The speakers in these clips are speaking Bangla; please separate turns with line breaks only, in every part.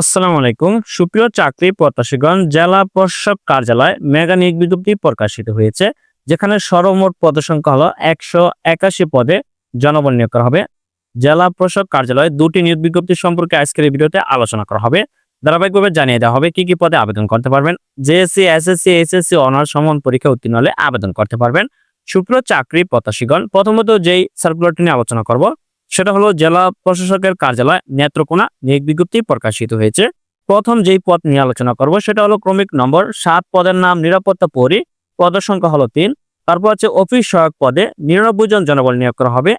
আসসালামু আলাইকুম। সুপ্রিয় চাকরি প্রত্যাশীগণ, জেলা প্রশাসক কার্যালয় মেগা নিয়োগ বিজ্ঞপ্তি প্রকাশিত হয়েছে, যেখানে সর্বমোট পদ সংখ্যা হলো একশো একাশি পদে জনবল নিয়োগ করা হবে। জেলা প্রশাসক কার্যালয়ে দুটি নিয়োগ বিজ্ঞপ্তি সম্পর্কে আজকের এই ভিডিওতে আলোচনা করা হবে। ধারাবাহিকভাবে জানিয়ে দেওয়া হবে কি কি পদে আবেদন করতে পারবেন। জেএসসি এসএসসি এইচএসসি অনার্স সমান পরীক্ষা উত্তীর্ণ হলে আবেদন করতে পারবেন। সুপ্রিয় চাকরি প্রত্যাশীগণ, প্রথমত যেই সার্কুলারটি নিয়ে আলোচনা করব সেটা হলো জেলা প্রশাসকের কার্যালয় নেত্রকোনা, নিয়োগ বিজ্ঞপ্তি প্রকাশিত হয়েছে। প্রথম যেই পদ নিয়ে আলোচনা করব সেটা হলো ক্রমিক নম্বর সাত, পদের নাম নিরাপত্তা পরি পদের সংখ্যা হলো তিন, তারপর হচ্ছে অফিস সহায়ক পদে নিরানব্বই জন জনবল নিয়োগ করা হবে।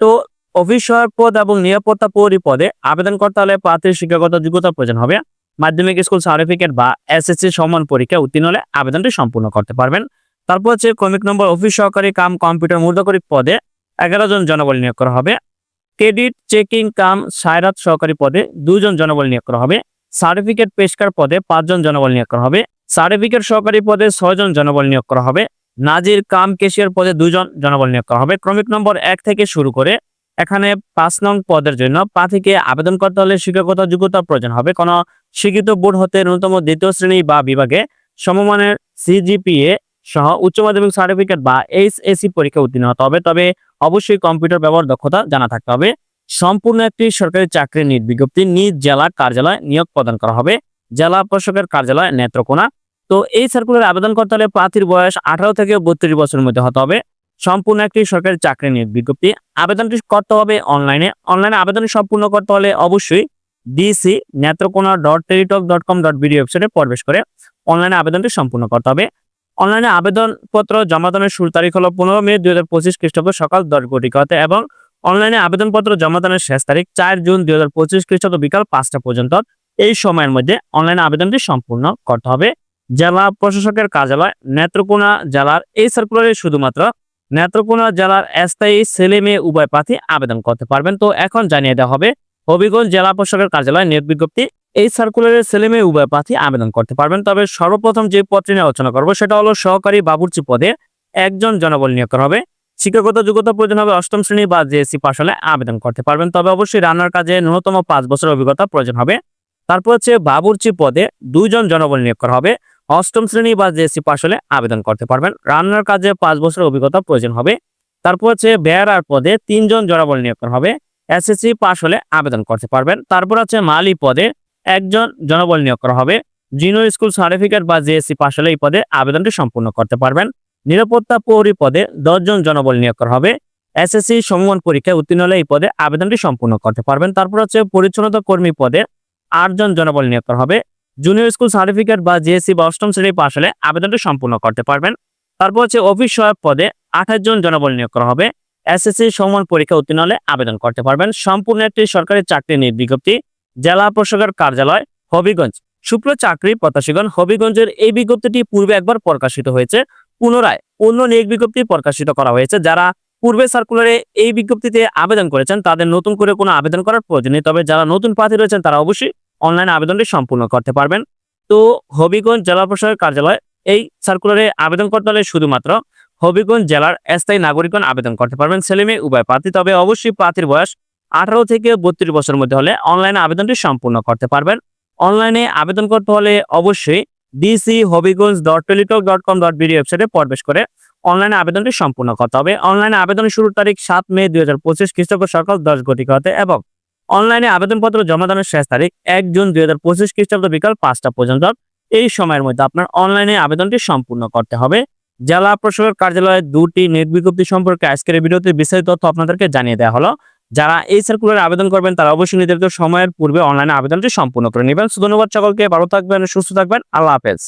তো অফিস সহায়ক পদ এবং নিরাপত্তা পরি পদে আবেদন করতে হলে প্রার্থীর শিক্ষাগত যোগ্যতা প্রয়োজন হবে। মাধ্যমিক স্কুল সার্টিফিকেট বা এসএসসি সমান পরীক্ষা উত্তীর্ণ হলে আবেদনটি সম্পূর্ণ করতে পারবেন। তারপর হচ্ছে ক্রমিক নম্বর অফিস সহকারী কাম কম্পিউটার মুদ্রাকরিক পদে এগারো জন জনবল নিয়োগ করা হবে। ক্রেডিট চেকিং কাম সায়রাত সহকারী পদে দুজন জনবল নিয়োগ করা হবে। সার্টিফিকেট পেশকার পদে পাঁচজন জনবল নিয়োগ করা হবে। সার্টিফিকেট সহকারী পদে ছয়জন জনবল নিয়োগ করা হবে। নাজির কাম কেশিয়ার পদে দুজন জনবল নিয়োগ করা হবে। ক্রমিক নম্বর এক থেকে শুরু করে এখানে পাঁচ নং পদের জন্য প্রার্থীকে আবেদন করতে হলে শিক্ষাগত যোগ্যতা প্রয়োজন হবে। কোনো শিক্ষিত বোর্ড হতে ন্যূনতম দ্বিতীয় শ্রেণি বা বিভাগে সমমানের সিজিপিএ সহ উচ্চ মাধ্যমিক সার্টিফিকেট বা এইচএসসি পরীক্ষা উত্তীর্ণ হতে হবে। তবে অবশ্যই কম্পিউটার ব্যবহার দক্ষতা জানা থাকতে হবে। সম্পূর্ণ একটি সরকারি চাকরির নিয়োগ বিজ্ঞপ্তি নিজ জেলা কার্যালয় নিয়োগ প্রদান করা হবে। জেলা প্রশাসকের কার্যালয় নেত্রকোনা। তো এই সার্কুলার আবেদন করতে হলে প্রার্থীর বয়স আঠারো থেকে বত্রিশ বছরের মধ্যে হতে হবে। সম্পূর্ণ একটি সরকারি চাকরি নিয়োগ বিজ্ঞপ্তি। আবেদনটি করতে হবে অনলাইনে অনলাইনে আবেদন সম্পূর্ণ করতে হলে অবশ্যই DC Netrokona dot Teletalk dot com dot BD ওয়েবসাইটে প্রবেশ করে অনলাইনে আবেদনটি সম্পূর্ণ করতে হবে। অনলাইনে আবেদনপত্র জমা দানের শুরু তারিখ হলো পনেরো মে দুই হাজার পঁচিশ খ্রিস্টাব্দ সকাল দশ ঘটিকাতে এবং অনলাইনে আবেদনপত্র জমা দানের শেষ তারিখ চার জুন দুই হাজার পঁচিশ খ্রিস্টাব্দ বিকাল পাঁচটা পর্যন্ত। এই সময়ের মধ্যে অনলাইনে আবেদনটি সম্পূর্ণ করতে হবে। জেলা প্রশাসকের কার্যালয় নেত্রকোনা জেলার এই সার্কুলারে শুধুমাত্র নেত্রকোনা জেলার স্থায়ী ছেলে মেয়ে উভয় প্রার্থী আবেদন করতে পারবেন। তো এখন জানিয়ে দেওয়া হবে, হবিগঞ্জ জেলা প্রশাসকের কার্যালয় নিয়োগ বিজ্ঞপ্তি এই সার্কুলারের ছেলে মেয়ে উভয় প্রার্থী আবেদন করতে পারবেন। তবে সর্বপ্রথম যে পত্রে নিয়ে আলোচনা করব, সেটা হলো সহকারী বাবুর্চি পদে একজন জনবল নিয়োগ করা হবে। শিক্ষাগত যোগ্যতা প্রয়োজন হবে অষ্টম শ্রেণি বা জেএসসি পাশ হলে আবেদন করতে পারবেন। তবে অবশ্যই রান্নার কাজে ন্যূনতম পাঁচ বছর অভিজ্ঞতা প্রয়োজন হবে। তারপর হচ্ছে বাবুর্চি পদে দুইজন জনবল নিয়োগ করা হবে। অষ্টম শ্রেণি বা জেএসসি পাশ হলে আবেদন করতে পারবেন। রান্নার কাজে পাঁচ বছর অভিজ্ঞতা প্রয়োজন হবে। তারপর হচ্ছে বেয়ারার পদে তিনজন জনবল নিয়োগ করা হবে। এসএসসি পাশ হলে আবেদন করতে পারবেন। তারপর আছে মালি পদে একজন জনবল নিয়োগ করা হবে। জিনিয়র স্কুল সার্টিফিকেট বা জিএসসি পাশ হলে এই পদে আবেদনটি সম্পূর্ণ করতে পারবেন। নিরাপত্তা পৌরি পদে দশজন জনবল নিয়োগ করা হবে। এসএসসি সমমান পরীক্ষায় উত্তীর্ণ হলে এই পদে আবেদনটি সম্পূর্ণ করতে পারবেন। তারপর হচ্ছে পরিচ্ছন্নতা কর্মী পদে আটজন জনবল নিয়োগ করা হবে। জুনিয়র স্কুল সার্টিফিকেট বা জিএসসি বা অষ্টম শ্রেণি পাশ হলে আবেদনটি সম্পূর্ণ করতে পারবেন। তারপর হচ্ছে অফিস সহায়ক পদে আঠাশ জন জনবল নিয়োগ করা হবে। এসএসসি সমমান পরীক্ষা উত্তীর্ণ হলে আবেদন করতে পারবেন। সম্পূর্ণ একটি সরকারি চাকরি নিয়োগ বিজ্ঞপ্তি। জেলা প্রশাসকের কার্যালয়, হবিগঞ্জ। সুপ্র চাকরি প্রত্যাশীগণ, হবিগঞ্জের এই বিজ্ঞপ্তিটি পূর্বে একবার প্রকাশিত হয়েছে। পুনরায় অন্য নিয়োগ বিজ্ঞপ্তি প্রকাশিত করা হয়েছে। যারা পূর্বে সার্কুলারে এই বিজ্ঞপ্তিতে আবেদন করেছেন, তাদের নতুন করে কোনো আবেদন করার প্রয়োজন নেই। তবে যারা নতুন প্রার্থী রয়েছেন, তারা অবশ্যই অনলাইন আবেদনটি সম্পূর্ণ করতে পারবেন। তো হবিগঞ্জ জেলা প্রশাসকের কার্যালয় এই সার্কুলারে আবেদন করতে হলে শুধুমাত্র হবিগঞ্জ জেলার স্থায়ী নাগরিকগণ আবেদন করতে পারবেন। ছেলে মেয়ে উভয় প্রার্থী, তবে অবশ্যই প্রার্থীর বয়স আঠারো থেকে বত্রিশ বছরের মধ্যে হলে অনলাইনে আবেদনটি সম্পূর্ণ করতে পারবেন। অনলাইনে আবেদন করতে হলে অবশ্যই DC Habiganj dot Teletalk dot com dot BD ওয়েবসাইটে প্রবেশ করে অনলাইনে আবেদনটি সম্পূর্ণ করতে হবে। অনলাইনে আবেদনের শুরুর তারিখ সাত মে দুই হাজার পঁচিশ খ্রিস্টাব্দ সকাল দশ ঘটিকা হতে এবং অনলাইনে আবেদনপত্র জমা দানের শেষ তারিখ এক জুন দুই হাজার পঁচিশ খ্রিস্টাব্দ বিকাল পাঁচটা পর্যন্ত। এই সময়ের মধ্যে আপনার অনলাইনে আবেদনটি সম্পূর্ণ করতে হবে। জেলা প্রশাসকের কার্যালয়ে দুটি নিয়োগ বিজ্ঞপ্তি সম্পর্কে আজকের ভিডিওতে বিস্তারিত তথ্য আপনাদেরকে জানিয়ে দেওয়া হলো। যারা এই সার্কুলারে আবেদন করবেন, তারা অবশ্যই নির্ধারিত সময়ের পূর্বে অনলাইনে আবেদনটি সম্পূর্ণ করে নেবেন। ধন্যবাদ সকলকে, ভালো থাকবেন, সুস্থ থাকবেন, আল্লাহ হাফেজ।